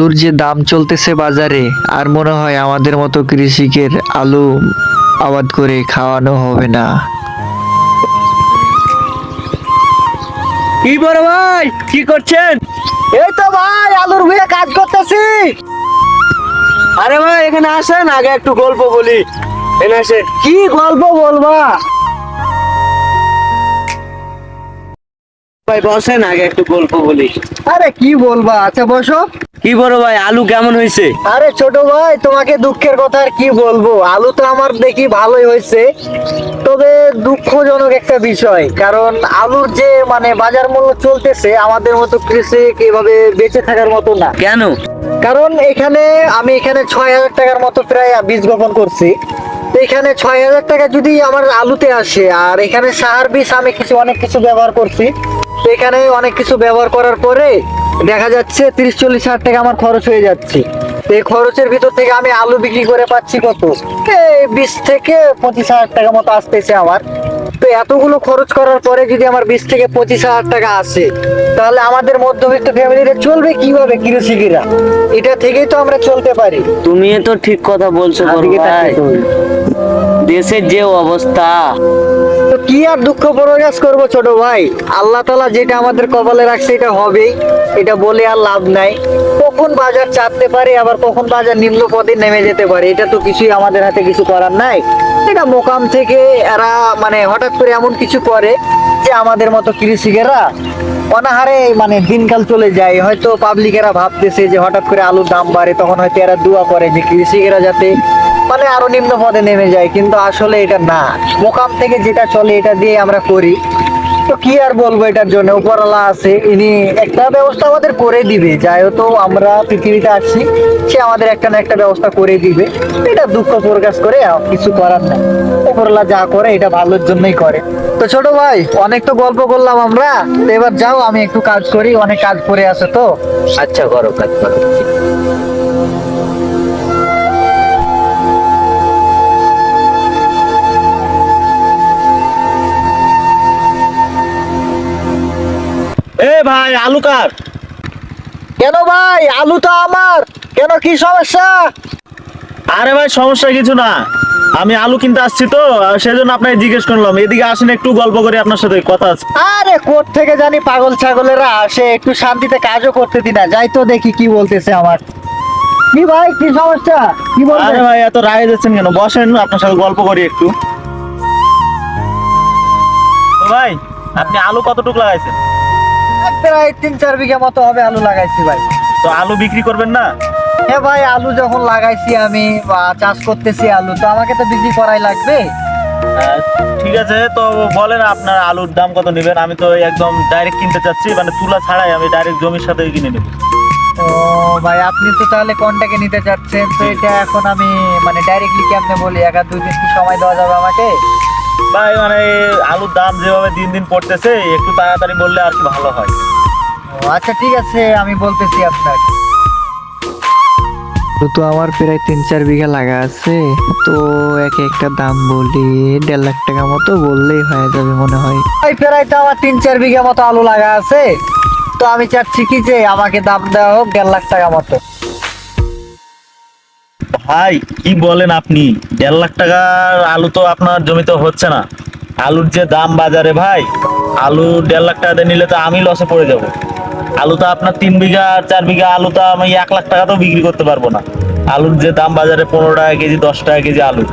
আলুর যে দাম চলতেছে বাজারে আর মনে হয় আমাদের মতো কৃষিকের আলু আবাদ করে খাওয়ানো হবে না। কি বড় ভাই? কি করছেন? এই তো ভাই আলুর ভুঁয়ে কাজ করতেছি। আরে ভাই এখানে আসেন আগে একটু গল্প বলি। এখানে আসেন। কি গল্প বলবা? ভাই বসেন আগে একটু গল্প বলি। আরে কি বলবা? আচ্ছা বসো। কি বড় ভাই আলু কেমন হয়েছে? আরে ছোট ভাই তোমাকে দুঃখের কথা আর কি বলব? আলু তো আমার দেখি ভালোই হয়েছে। তবে দুঃখজনক একটা বিষয় কারণ আলুর যে মানে বাজার মূল্য চলতেছে আমাদের মতো কৃষক এভাবে বেঁচে থাকার মতো না। কেন? কারণ এখানে আমি এখানে ছয় হাজার টাকার মতো প্রায় বীজ বপন করছি। এখানে ছয় হাজার টাকা যদি আমার আলুতে আসে আর এখানে সার বীজ আমি কিছু অনেক কিছু ব্যবহার করছি। এখানে অনেক কিছু ব্যবহার করার পরে দেখা যাচ্ছে তিরিশ চল্লিশ হাজার টাকা আমার খরচ হয়ে যাচ্ছে। এই খরচের ভিতর থেকে আমি আলু বিক্রি করে পাচ্ছি কত? এই বিশ থেকে পঁচিশ হাজার টাকা মতো আসতেছে আমার। তো এতগুলো খরচ করার পরে যদি আমার বিশ থেকে পঁচিশ হাজার টাকা আসে তাহলে আমাদের মধ্যবিত্ত ফ্যামিলিতে চলবে কীভাবে কৃষিকেরা এটা থেকেই তো আমরা চলতে পারি। তুমি তো ঠিক কথা বলছো দেশের যে অবস্থা। কি আর দুঃখ প্রকাশ করব ছোট ভাই? আল্লাহ তালা যেটা আমাদের কপালে রাখছে এটা হবেই। এটা বলে আর লাভ নাই। কখন বাজার চাপতে পারে, আবার কখন বাজার নিম্ন পদে নেমে যেতে পারে? এটা তো কিছুই আমাদের হাতে কিছু করার নাই। এটা মোকাম থেকে এরা মানে হঠাৎ করে এমন কিছু করে যে আমাদের মতো কৃষিকেরা অনাহারে মানে দিনকাল চলে যায়। হয়তো পাবলিকেরা ভাবতেছে যে হঠাৎ করে আলুর দাম বাড়ে, তখন হয়তো এরা দোয়া করে যে কৃষিকেরা যাতে মানে আরও নিম্ন পদে নেমে যায়, কিন্তু আসলে এটা না। মোকাম থেকে যেটা চলে, এটা দিয়ে আমরা করি। তো কি আর বলব এটার জন্য? উপরওয়ালা আছে, ইনি একটা ব্যবস্থা আমাদের করে দিবে। যাই তো আমরা পৃথিবীতে আসছি সে আমাদের একটা না একটা ব্যবস্থা করে দিবে। এটা দুঃখ প্রকাশ করে কিছু করার নাই। উপরওয়ালা যা করে, এটা ভালোর জন্যই করে। তো ছোট ভাই, অনেক তো গল্প করলাম আমরা। তো এবার যাও, আমি একটু কাজ করি, অনেক কাজ করে আছে তো। আচ্ছা করো, কাজ করো। এ ভাই আলু কার? কেন ভাই? আলু তো আমার। কেন কি সমস্যা? আরে ভাই সমস্যা কিছু না। আমি আলু কিনতে আসছি তো সেজন্য আপনাকে জিজ্ঞেস করলাম। এদিকে আসেন একটু গল্প করি আপনার সাথে কথা আছে। আরে কোর্ট থেকে জানি পাগল ছাগলেরা আসে একটু শান্তিতে কাজও করতে দি না। যাই তো দেখি কি বলতেছে আমার। কি ভাই কি সমস্যা? কি আরে ভাই এত রায় যাচ্ছেন কেন? বসেন আপনার সাথে গল্প করি একটু। ভাই আপনি আলু কতটুকু লাগাইছেন? প্রায় তিন চার বিঘা মতো হবে আলু লাগাইছি ভাই। তো আলু বিক্রি করবেন না? হ্যাঁ ভাই আলু যখন লাগাইছি আমি বা চাষ করতেছি আলু তো আমাকে তো বিক্রি করাই লাগবে? ঠিক আছে তো বলেন আপনার আলুর দাম কত নেবেন? আমি তো একদম ডাইরেক্ট কিনতে চাচ্ছি মানে তুলা ছাড়াই আমি ডাইরেক্ট জমির সাথে কিনে নেব। ও ভাই আপনি তো তাহলে কোনটাকে নিতে চাচ্ছেন তো এটা এখন আমি মানে ডাইরেক্টলি কি কেমনে বলি? এক দুই দিন কি সময় দেওয়া যাবে আমাকে? ভাই মানে আলুর দাম যেভাবে দিন দিন পড়তেছে একটু তাড়াতাড়ি বললে আর কি ভালো হয়। ও, আচ্ছা ঠিক আছে আমি বলতেছি আপনার। তো তো আমার প্রায় তিন চার বিঘা লাগা আছে তো এক একটা দাম বলি দেড় লাখ টাকা মতো বললেই হয়ে যাবে মনে হয়। এই প্রায় তো আমার তিন চার বিঘা মতো আলু লাগা আছে তো আমি চাচ্ছি কি যে আমাকে দাম দেওয়া হোক দেড় লাখ টাকা মতো। ভাই কি বলেন আপনি? দেড় লাখ টাকার আলু তো আপনার জমিতে হচ্ছে না। আলুর যে দাম বাজারে ভাই আলু দেড় লাখ টাকা নিলে তো আমি লসে পড়ে যাব। আলু তো আপনার তিন বিঘা আর চার বিঘা আলু তো আমি এক লাখ টাকা তো বিক্রি করতে পারব না। আলুর যে দাম বাজারে পনেরো টাকা কেজি দশ টাকা কেজি আলু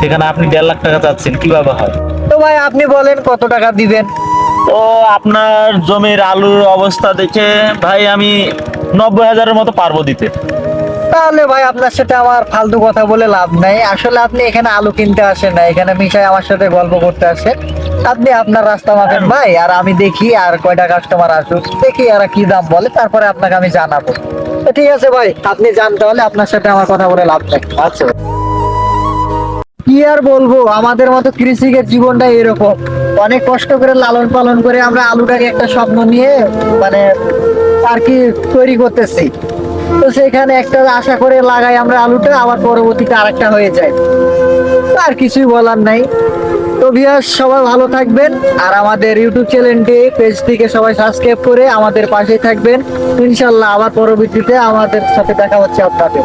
সেখানে আপনি দেড় লাখ টাকা চাচ্ছেন কীভাবে হয়? তো ভাই আপনি বলেন কত টাকা দিবেন? তো আপনার জমির আলুর অবস্থা দেখে ভাই আমি নব্বই হাজারের মতো পারব দিতে। তাহলে ভাই আপনার সাথে আমার ফালতু কথা বলে লাভ নাই। আসলে আপনি এখানে আলু কিনতে আসেন না, এখানে মিশাই আমার সাথে গল্প করতে আসেন আপনি আপনার রাস্তা মাপেন ভাই, আর আমি দেখি আর কয়টা কাস্টমার আসুক, দেখি আর কি দাম বলে, তারপরে আপনাকে আমি জানাব। ঠিক আছে ভাই, আপনি জানতে হলে আপনার সাথে আমার কথা বলে লাভ নাই। আচ্ছা কি আর বলব, আমাদের মতো কৃষিকের জীবনটা এরকম। অনেক কষ্ট করে লালন পালন করে আমরা আলুটাকে একটা স্বপ্ন নিয়ে মানে আর কি তৈরি করতেছি। তো সেখানে একটা আশা করে লাগাই আমরা আলুটা, আবার পরবর্তীতে আরেকটা হয়ে যায়। আর কিছুই বলার নাই। তো ভিয়াস সবাই ভালো থাকবেন, আর আমাদের ইউটিউব চ্যানেলটি পেজ থেকে সবাই সাবস্ক্রাইব করে আমাদের পাশে থাকবেন। ইনশাল্লাহ আবার পরবর্তীতে আমাদের সাথে দেখা হচ্ছে আপনাদের।